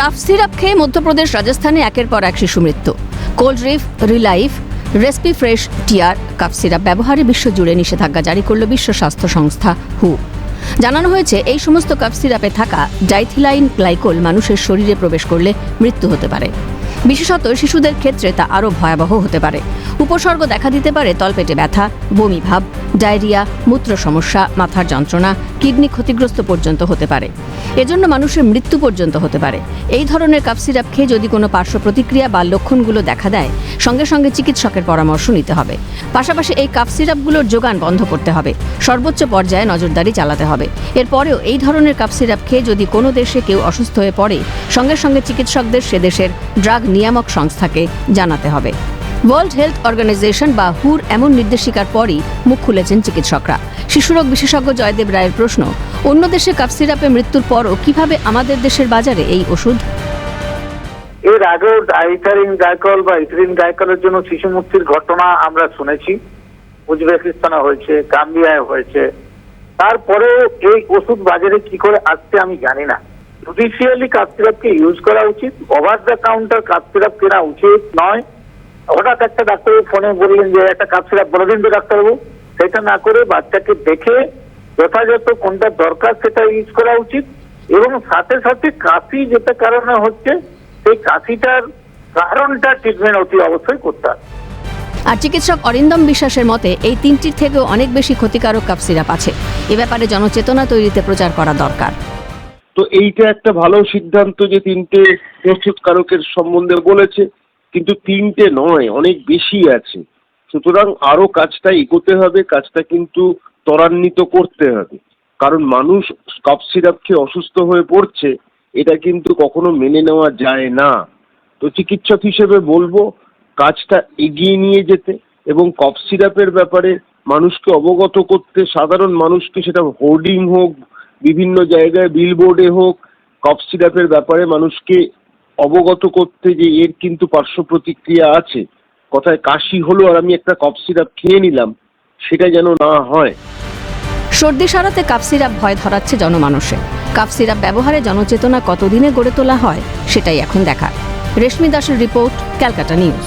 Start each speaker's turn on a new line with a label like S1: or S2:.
S1: Cough syrup খেয়ে মধ্যপ্রদেশ রাজস্থানে একের পর এক শিশু মৃত্যু। Coldrif, Relife, Respifresh TR cough syrup ব্যবহারে বিশ্বজুড়ে নিষেধাজ্ঞা জারি করল বিশ্ব স্বাস্থ্য সংস্থা হু। জানানো হয়েছে, এই সমস্ত কাফ সিরাপে থাকা ডাইথিলাইন গ্লাইকোল মানুষের শরীরে প্রবেশ করলে মৃত্যু হতে পারে। বিশেষত শিশুদের ক্ষেত্রে তা আরও ভয়াবহ হতে পারে। উপসর্গ দেখা দিতে পারে তলপেটে ব্যথা, বমি ভাব, ডায়রিয়া, মূত্র সমস্যা, মাথার যন্ত্রণা, কিডনি ক্ষতিগ্রস্ত পর্যন্ত হতে পারে। এজন্য মানুষের মৃত্যু পর্যন্ত হতে পারে। এই ধরনের কাপ সিরাপ খেয়ে যদি কোনো পার্শ্ব প্রতিক্রিয়া বা লক্ষণগুলো দেখা দেয়, সঙ্গে সঙ্গে চিকিৎসকের পরামর্শ নিতে হবে। পাশাপাশি এই কাপ সিরাপগুলোর যোগান বন্ধ করতে হবে। সর্বোচ্চ পর্যায়ে নজরদারি চালাতে হবে। এরপরেও এই ধরনের কাপ সিরাপ খেয়ে যদি কোনো দেশে কেউ অসুস্থ হয়ে পড়ে, সঙ্গে সঙ্গে চিকিৎসকদের সে দেশের ড্রাগ নিয়ামক সংস্থাকে জানাতে হবে। ওয়ার্ল্ড হেলথ অর্গানাইজেশন বা হুর এমন নির্দেশিকার পরই মুখ খুলেছেন চিকিৎসকরা। শিশুরোগ বিশেষজ্ঞ জয়দেব রায়ের প্রশ্ন, অন্য দেশে কাপ সিরাপে মৃত্যুর পরও কীভাবে আমাদের দেশের বাজারে এই ওষুধ?
S2: এর আগেও আইথারিন গায়কল বা ইথরিন গায়কলের জন্য শিশু মুক্তির ঘটনা আমরা শুনেছি। উজবেকিস্তানে হয়েছে, গাম্বিয়ায় হয়েছে। তারপরেও এই ওষুধ বাজারে কি করে আসছে আমি জানি না। জুডিশিয়ালি কাপ সিরাপকে ইউজ করা উচিত over the counter cough syrup কেনা উচিত নয়। হঠাৎ একটা ডাক্তারবাবু ফোনে বললেন যে একটা কাপ সিরাপ বলে দিন তো ডাক্তারবাবু। সেটা না করে বাচ্চাকে দেখে যথাযথ কোনটা দরকার সেটা ইউজ করা উচিত এবং সাথে সাথে কাশি যেটা কারণে হচ্ছে সেই কাশিটার কারণটা ট্রিটমেন্ট অতি অবশ্যই করতে হবে।
S1: আর চিকিৎসক অরিন্দম বিশ্বাসের মতে এই তিনটির থেকেও অনেক বেশি ক্ষতিকারক কাপ সিরাপ আছে। এ ব্যাপারে জনচেতনা তৈরিতে প্রচার করা দরকার।
S3: তো এইটা একটা ভালো সিদ্ধান্ত যে তিনটে প্রস্তুতকারকের সম্বন্ধে বলেছে। কিন্তু তিনটে নয়, অনেক বেশি আছে। সুতরাং আরও কাজটা এগোতে হবে, কাজটা কিন্তু ত্বরান্বিত করতে হবে। কারণ মানুষ কফ সিরাপ খেয়ে অসুস্থ হয়ে পড়ছে, এটা কিন্তু কখনো মেনে নেওয়া যায় না। তো চিকিৎসক হিসেবে বলব, কাজটা এগিয়ে নিয়ে যেতে এবং কফ সিরাপের ব্যাপারে মানুষকে অবগত করতে, সাধারণ মানুষকে সেটা হোর্ডিং হোক, বিভিন্ন জায়গায় বিলবোর্ডে হোক কফ সিরাপের ব্যাপারে মানুষকে অবগত করতে যে এর কিন্তু পার্শ্ব প্রতিক্রিয়া আছে। কথায় কাশি হলো আর আমি একটা কফ সিরাপ খেয়ে নিলাম, সেটা যেন না হয়।
S1: সর্দি সারাতে কাপ সিরাপ ভয় ধরাচ্ছে জনমানুষে। কাপ সিরাপ ব্যবহারে জনচেতনা কতদিনে গড়ে তোলা হয়, সেটাই এখন দেখা রেশমি দাসের রিপোর্ট, ক্যালকাটা নিউজ।